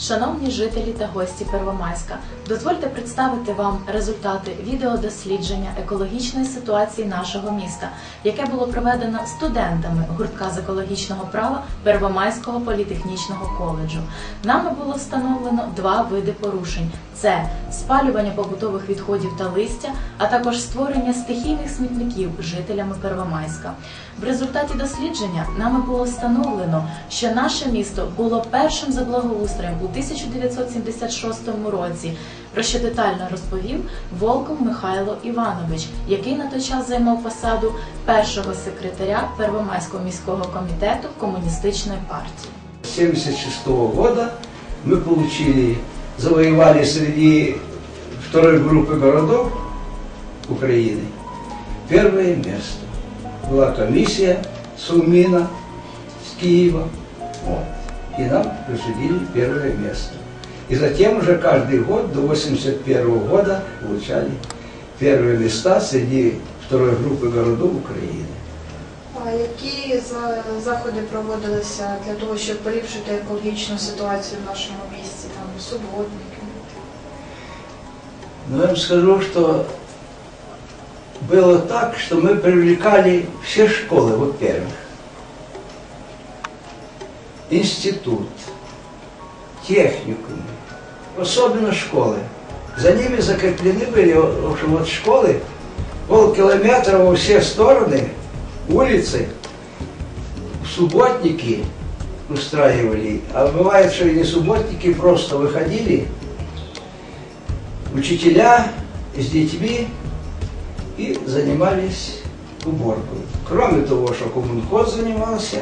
Шановні жителі та гості Первомайська, дозвольте представити вам результати відеодослідження екологічної ситуації нашого міста, яке було проведено студентами гуртка з екологічного права Первомайського політехнічного коледжу. Нами було встановлено два види порушень: це спалювання побутових відходів та листя, а також створення стихійних смітників жителями Первомайська. В результаті дослідження нами було встановлено, що наше місто було першим за благоустроєм у 1976 році, про що детально розповів Волков Михайло Іванович, який на той час займав посаду першого секретаря Первомайського міського комітету комуністичної партії. 1976 года мы получили, завоевали среди второй группы городов Украины первое место. Была комиссия Сумина с Киева. Вот. И нам присудили первое место. И затем уже каждый год до 1981 года получали первые места среди второй группы городов Украины. А які за- заходи проводилися для того, щоб поліпшити екологічну ситуацію в нашому місті, там суботники? Но я вам скажу, что было так, что мы привлекали все школы, во-первых. Институт, техникум, особенно школы. За ними закреплены были о- что вот школы, полкилометра во все стороны, улицы, субботники устраивали. А бывает, что и не субботники, просто выходили учителя с детьми и занимались уборкой. Кроме того, что коммунхоз занимался,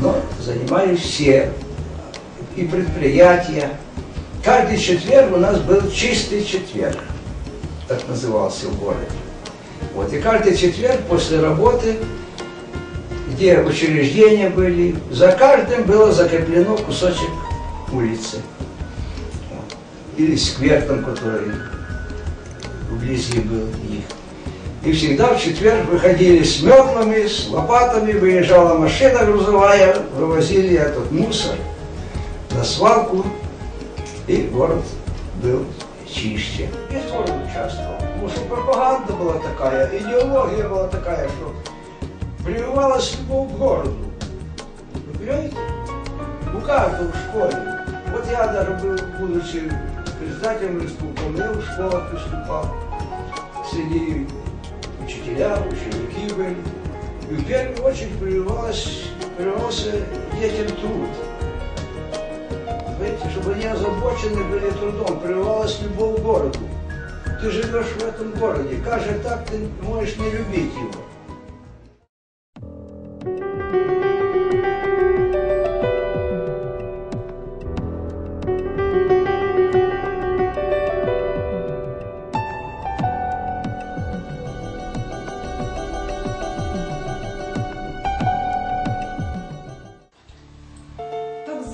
но занимались все и предприятия. Каждый четверг у нас был чистый четверг, так назывался в городе. Вот, и каждый четверг после работы, где учреждения были, за каждым было закреплено кусочек улицы или сквер там, который вблизи был их. И всегда в четверг выходили с метлами, с лопатами, выезжала машина грузовая, вывозили этот мусор на свалку, и город был чище. Весь город участвовал. Потому что пропаганда была такая, идеология была такая, что прививалась любовь к городу. Вы понимаете? У каждого в школе. Вот я даже был, будучи председателем республики, я в школах выступал. Среди учителя, ученики были. И в первую очередь прививалась, прививался детям труд. Понимаете, чтобы они озабочены были трудом, прививалась любовь к городу. Ты живешь в этом городе, как же так ты можешь не любить его?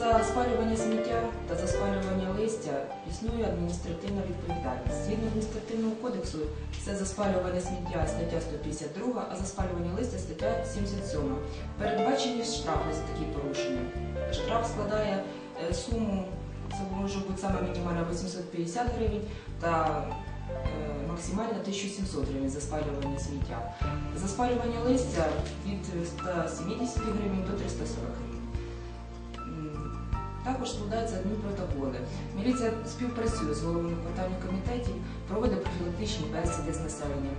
За спалювання сміття та за спалювання листя існує адміністративна відповідальність. Згідно адміністративного кодексу, це за спалювання сміття стаття 152, а за спалювання листя стаття 77. Передбачені штрафи за такі порушення. Штраф складає е, суму, це може бути саме мінімальна 850 гривень та е, максимально 1700 гривень за спалювання сміття. За спалювання листя від 170 гривень до 340 гривень. М, Також складаються адмінпротоколи. Міліція співпрацює з головами квартальних комітетів, проводить профілактичні бесіди з населенням.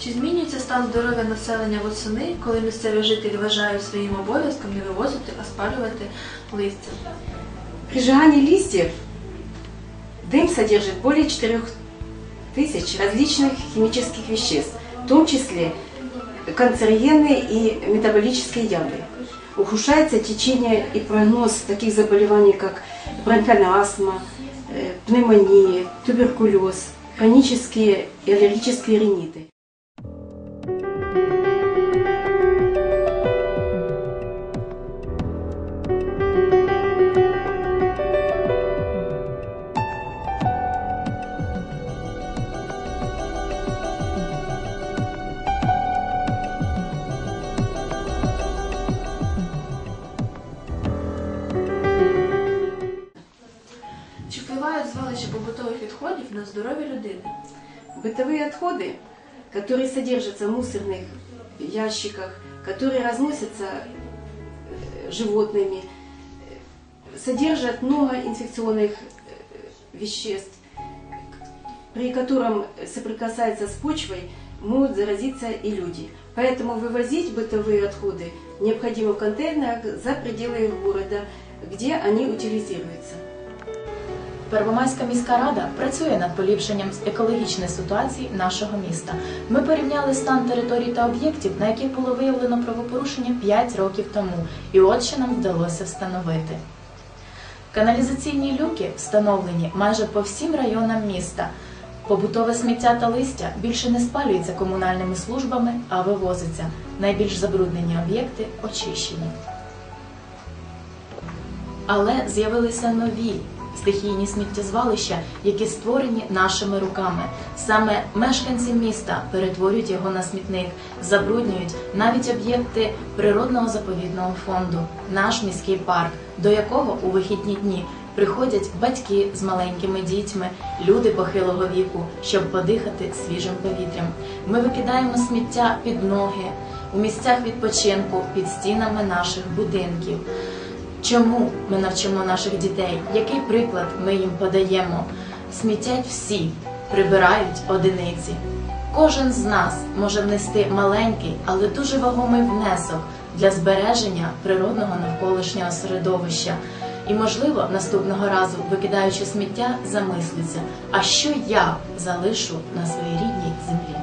Чи змінюється стан здоров'я населення восени, коли місцеві жителі вважають своїм обов'язком не вивозити, а спалювати листя? При сжигании листьев дым содержит более 4000 различных химических веществ, в том числе канцерогены и метаболические яды. Ухудшается течение и прогноз таких заболеваний, как бронхиальная астма, э, пневмония, туберкулез, хронические и аллергические риниты. Здоров'я людини? Бытовые отходы, которые содержатся в мусорных ящиках, которые разносятся э, животными, э, содержат много инфекционных э, веществ, при котором соприкасается с почвой, могут заразиться и люди. Поэтому вывозить бытовые отходы необходимо в контейнерах за пределы города, где они утилизируются. Первомайська міська рада працює над поліпшенням екологічної ситуації нашого міста. Ми порівняли стан територій та об'єктів, на яких було виявлено правопорушення 5 років тому, і от що нам вдалося встановити. Каналізаційні люки встановлені майже по всім районам міста. Побутове сміття та листя більше не спалюється комунальними службами, а вивозиться. Найбільш забруднені об'єкти очищені. Але з'явилися нові стихійні сміттєзвалища, які створені нашими руками. Саме мешканці міста перетворюють його на смітник, забруднюють навіть об'єкти природного заповідного фонду, наш міський парк, до якого у вихідні дні приходять батьки з маленькими дітьми, люди похилого віку, щоб подихати свіжим повітрям. Ми викидаємо сміття під ноги, у місцях відпочинку, під стінами наших будинків. Чому ми навчимо наших дітей? Який приклад ми їм подаємо? Смітять всі, прибирають одиниці. Кожен з нас може внести маленький, але дуже вагомий внесок для збереження природного навколишнього середовища. І, можливо, наступного разу, викидаючи сміття, замислиться, а що я залишу на своїй рідній землі?